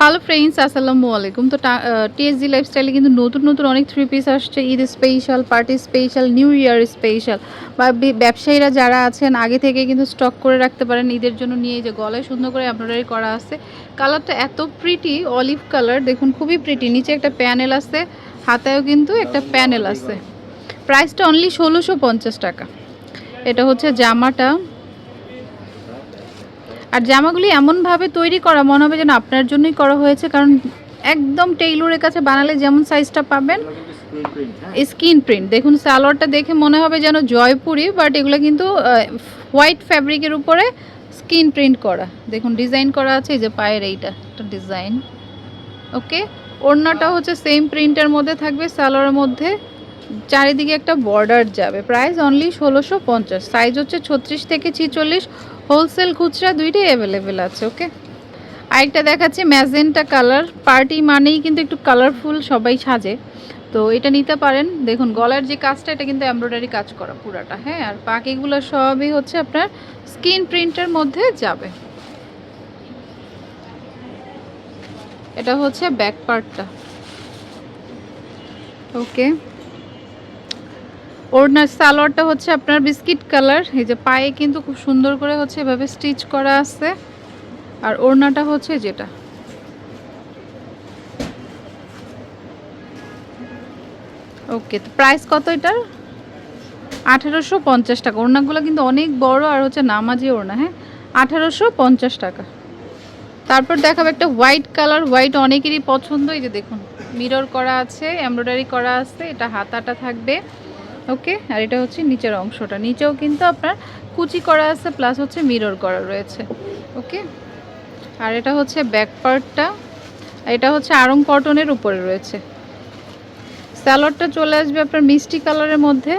Hello friends আসসালামু আলাইকুম তো টিএসজি লাইফস্টাইলে কিন্তু নতুন নতুন অনেক থ্রি পিস আসছে। Eid special party special new year special বা ব্যবসায়ীরা যারা আছেন, আগে থেকে কিন্তু স্টক করে রাখতে পারেন। ঈদের জন্য নিয়ে যে গলায় সুন্দর করে এমব্রয়ডারি করা আছে। কালারটা এত প্রিটি অলিভ কালার দেখুন খুবই প্রিটি নিচে একটা প্যানেল আছে, হাতায়ও কিন্তু একটা প্যানেল আছে। প্রাইসটা অনলি ষোলোশো টাকা। এটা হচ্ছে জামাটা। আর জামাগুলি এমনভাবে তৈরি করা মনে হবে যেন আপনার জন্যই করা হয়েছে, কারণ একদম টেইলরের কাছে বানালে যেমন সাইজটা পাবেন, স্কিন প্রিন্ট। দেখুন, সালোয়ারটা দেখে মনে হবে যেন জয়পুরি বাট এগুলো কিন্তু হোয়াইট ফ্যাব্রিকের উপরে স্কিন প্রিন্ট করা। দেখুন ডিজাইন করা আছে, এই যে পায়ের এইটা, একটা ডিজাইন ওকে ওড়নাটা হচ্ছে সেম প্রিন্টের মধ্যে থাকবে, সালোয়ারের মধ্যে। চারিদিকে একটা বর্ডার যাবে। প্রাইস অনলি ষোলোশো পঞ্চাশ। সাইজ হচ্ছে ছত্রিশ থেকে ছিচল্লিশ। হোলসেল খুচরা দুইটাই অ্যাভেলেবেল আছে ওকে আরেকটা দেখাচ্ছি ম্যাজেন্টা কালার পার্টি মানেই কিন্তু একটু কালারফুল সবাই সাজে। তো এটা নিতে পারেন। দেখুন, গলার যে কাজটা, এটা কিন্তু এমব্রয়ডারি কাজ করা পুরাটা হ্যাঁ? আর বাকিগুলো সবই হচ্ছে আপনার স্কিন প্রিন্টের মধ্যে যাবে। এটা হচ্ছে ব্যাক পার্টটা ওকে ওড়নার সালোয়ারটা হচ্ছে আপনার বিস্কিট কালার। এই যে পায়ে কিন্তু খুব সুন্দর করে হচ্ছে এভাবে স্টিচ করা আছে। আর ওড়নাটা হচ্ছে যেটা। ওকে, তো প্রাইস কত এটার? আঠেরোশো পঞ্চাশ টাকা। ওড়নাগুলো কিন্তু অনেক বড় আর হচ্ছে নামাজি ওড়না হ্যাঁ? আঠেরোশো পঞ্চাশ টাকা। তারপর দেখাবো একটা হোয়াইট কালার। হোয়াইট অনেকেরই পছন্দ। এই যে দেখুন, মিরর করা আছে, এমব্রয়ডারি করা আছে, এটা হাতাটা থাকবে। ওকে, আর এটা হচ্ছে নিচের অংশটা। নিচেও কিন্তু আপনার কুচি করা আছে প্লাস হচ্ছে মিরর করা রয়েছে। ওকে, আর এটা হচ্ছে ব্যাক পার্টটা এটা হচ্ছে আরং কটনের উপরে রয়েছে। স্যালোডটা চলে আসবে আপনার মিষ্টি কালারের মধ্যে।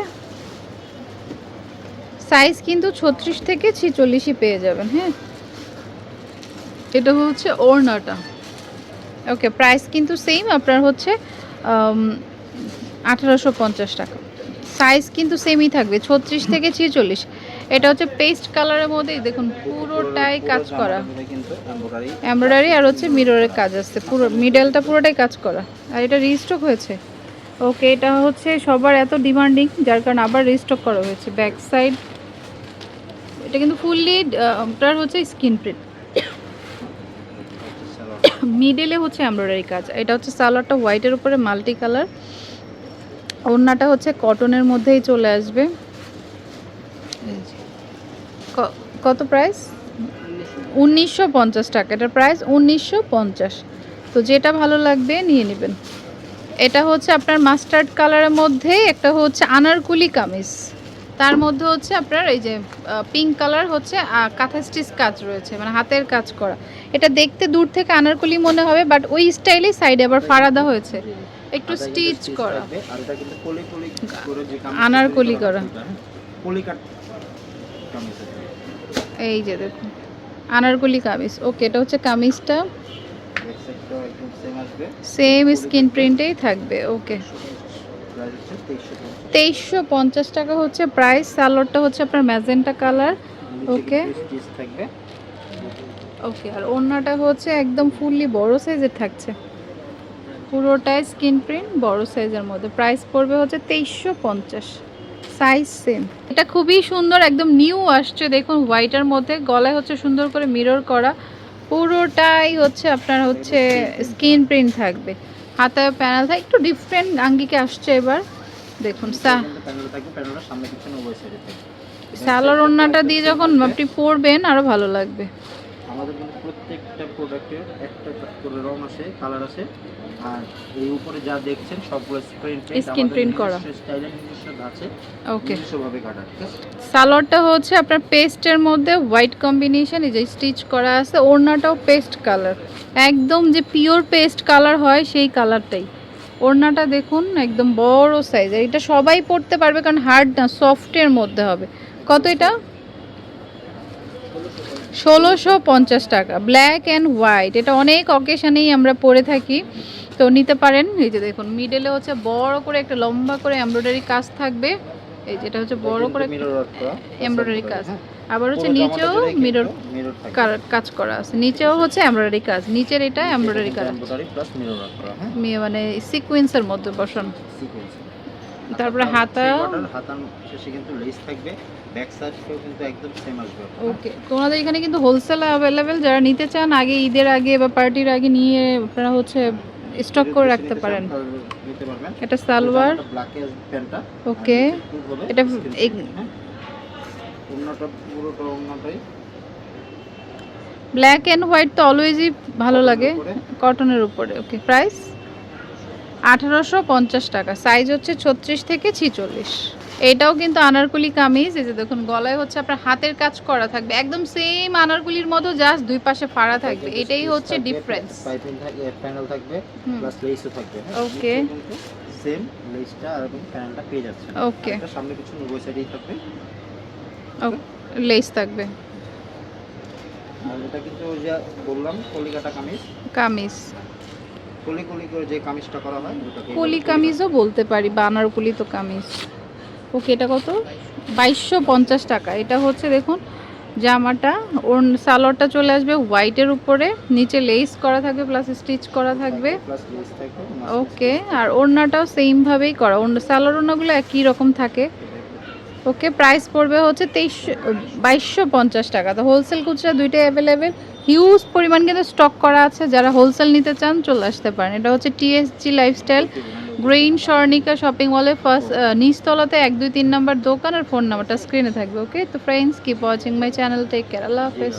সাইজ কিন্তু ছত্রিশ থেকে ছিচল্লিশই পেয়ে যাবেন হ্যাঁ? এটা হচ্ছে ওড়নাটা। ওকে প্রাইস কিন্তু সেম আপনার হচ্ছে আঠারোশো পঞ্চাশ টাকা। সাইজ কিন্তু সেমই থাকবে, ছত্রিশ থেকে ছিচল্লিশ। এটা হচ্ছে পেস্ট কালারের মধ্যেই, দেখুন, পুরোটাই কাজ করা। এমব্রয়ডারি আর হচ্ছে মিররের কাজ আসছে পুরো মিডেলটা পুরোটাই কাজ করা। আর এটা রিস্টক হয়েছে। ওকে এটা হচ্ছে সবার এত ডিমান্ডিং যার কারণে আবার রিস্টক করা হয়েছে। ব্যাক সাইড এটা কিন্তু ফুললি আপনার হচ্ছে স্কিন প্রিন্ট মিডলে হচ্ছে এমব্রয়ডারি কাজ। এটা হচ্ছে সালোয়ারটা হোয়াইটের উপরে মাল্টি কালার ওড়নাটা হচ্ছে কটনের মধ্যেই চলে আসবে। কত প্রাইস উনিশশো পঞ্চাশ টাকা। এটার প্রাইস উনিশশো পঞ্চাশ। তো যেটা ভালো লাগবে নিয়ে নেবেন। এটা হচ্ছে আপনার মাস্টার্ড কালারের মধ্যে একটা হচ্ছে আনারকুলি কামিজ। তার মধ্যে হচ্ছে আপনার এই যে পিঙ্ক কালার হচ্ছে কাঁথা স্টিচ কাজ রয়েছে মানে হাতের কাজ করা। এটা দেখতে দূর থেকে আনারকুলি মনে হবে বাট ওই স্টাইলেই সাইডে আবার ফারাদা হয়েছে। একটু স্টিচ করা। আর এটা কিন্তু পলি পলি করে যে কামিজ আনারকলি করা। পলি কাট কামিজ এই যে দেখুন আনারকুলি কামিজ। ওকে এটা হচ্ছে কামিজটা। সেম স্কিন প্রিন্টেই থাকবে ওকে। তেইশশো পঞ্চাশ। টাকা হচ্ছে প্রাইস সালোয়ারটা হচ্ছে আপনার ম্যাজেন্টা কালার ওকে। থাকবে। ওকে আর ওড়নাটা হচ্ছে একদম ফুললি বড় সাইজের থাকছে। পুরোটাই স্কিন প্রিন্ট বড় সাইজের মধ্যে। প্রাইস পড়বে হচ্ছে তেইশশো পঞ্চাশ। Size same. এটা খুবই সুন্দর একদম নিউ আসছে। দেখুন হোয়াইটের মধ্যে গলায় হচ্ছে সুন্দর করে মিরর করা। পুরোটাই হচ্ছে আপনার হচ্ছে স্কিন প্রিন্ট থাকবে। হাতায় প্যানেল থাকে একটু ডিফারেন্ট আঙ্গিকে আসছে এবার। দেখুন সা প্যানেল থাকবে প্যানেলের সামনে পিছনে উভয় সাইডে থাকবে। সালোয়ার ওড়নাটা দিয়ে যখন আপনি পরবেন আরও ভালো লাগবে। আমাদের কিন্তু প্রত্যেকটা প্রোডাক্টের একটা করে রং আসে কালার আসে। আর এই উপরে যা দেখছেন সবগুলো স্ক্রিন Screen print করা। স্টাইলের নিজস্ব আছে ওকে নিজস্বভাবে কাটা ঠিক আছে? সালোয়ারটা হচ্ছে আপনার পেস্টের মধ্যে হোয়াইট কম্বিনেশন এই যে স্টিচ করা আছে ওড়নাটাও পেস্ট কালার একদম যে পিওর পেস্ট কালার হয় সেই কালারটাই ওড়নাটা দেখুন একদম বড় সাইজের এটা সবাই পরতে পারবে কারণ হার্ড না সফটের মধ্যে হবে। কত এটা? ষোলোশো পঞ্চাশ টাকা। ব্ল্যাক অ্যান্ড হোয়াইট এটা অনেক অকেশনেই আমরা পরে থাকি। তো নিতে পারেন। এই যে দেখুন মিডলে হচ্ছে বড় করে একটা লম্বা করে এমব্রয়ডারি কাজ থাকবে। এই যেটা হচ্ছে বড় করে এমব্রয়ডারি কাজ। আবার হচ্ছে নিচেও মিরর কাজ করা আছে। নিচেও হচ্ছে এমব্রয়ডারি কাজ। নিচের এটা এমব্রয়ডারি করা। হ্যাঁ। মানে সিকোয়েন্সের মধ্যে বসান। সিকোয়েন্স তারপরে হাতা? হাতার শেষে কিন্তু লেস থাকবে ব্যাক সাইডেও কিন্তু একদম সেম আসবে ওকে তোমাদের এখানে কিন্তু হোলসেল অ্যাভেলেবেল যারা নিতে চান আগে ঈদের আগে বা পার্টির আগে নিয়ে আপনারা হচ্ছে স্টক করে রাখতে পারেন। নিতে পারবেন। এটা সালোয়ার। ব্ল্যাকের প্যান্টটা ওকে এটা ব্ল্যাক অ্যান্ড হোয়াইট তো অলওয়েজই ভালো লাগে কটনের উপরে ওকে প্রাইস আঠারোশো পঞ্চাশ টাকা। সাইজ হচ্ছে ছত্রিশ থেকে ছিচল্লিশ। এটাও কিন্তু আনারকুলি কামিজ। এই যে দেখুন গলায় হচ্ছে আপনার হাতের কাজ করা থাকবে। একদম সেম আনারকুলির মতো জাস্ট দুই পাশে ফাড়া থাকবে। এটাই হচ্ছে ডিফারেন্স পাইপিং থাকবে প্যানেল থাকবে। প্লাস লেসও থাকবে Okay. সেম লেসটা আর প্যানেলটা পেয়ে যাচ্ছে ওকে এটা সামনে সাইডেই থাকবে। লেস থাকবে। আর এটা কিন্তু ওই যে বললাম কলিকাটা কামিজ। কামিজ। কলি কলি করে যে কামিজটা করা হয় ওটাকে কলি কামিজও বলতে পারি বা আনারকুলি তো কামিজ। ওকে এটা কত? বাইশশো পঞ্চাশ টাকা। এটা হচ্ছে দেখুন জামাটা ওর সালোয়ারটা চলে আসবে হোয়াইটের উপরে নিচে লেস করা থাকবে প্লাস স্টিচ করা থাকবে। ওকে আর ওড়নাটাও সেমভাবেই করা। ওড়না সালোয়ার ওড়নাগুলো একই রকম থাকে। ওকে প্রাইস পড়বে হচ্ছে তেইশশো বাইশশো পঞ্চাশ টাকা। তো হোলসেল খুচরা দুইটাই অ্যাভেলেবেল হিউজ পরিমাণ কিন্তু স্টক করা আছে। যারা হোলসেল নিতে চান, চলে আসতে পারেন। এটা হচ্ছে TSG lifestyle grain Swarnika shopping মলে ফার্স্ট নিচতলাতে এক, দুই, তিন নাম্বার দোকান আর ফোন নাম্বারটা স্ক্রিনে থাকবে ওকে তো friends keep watching my channel take care আল্লাহ হাফেজ।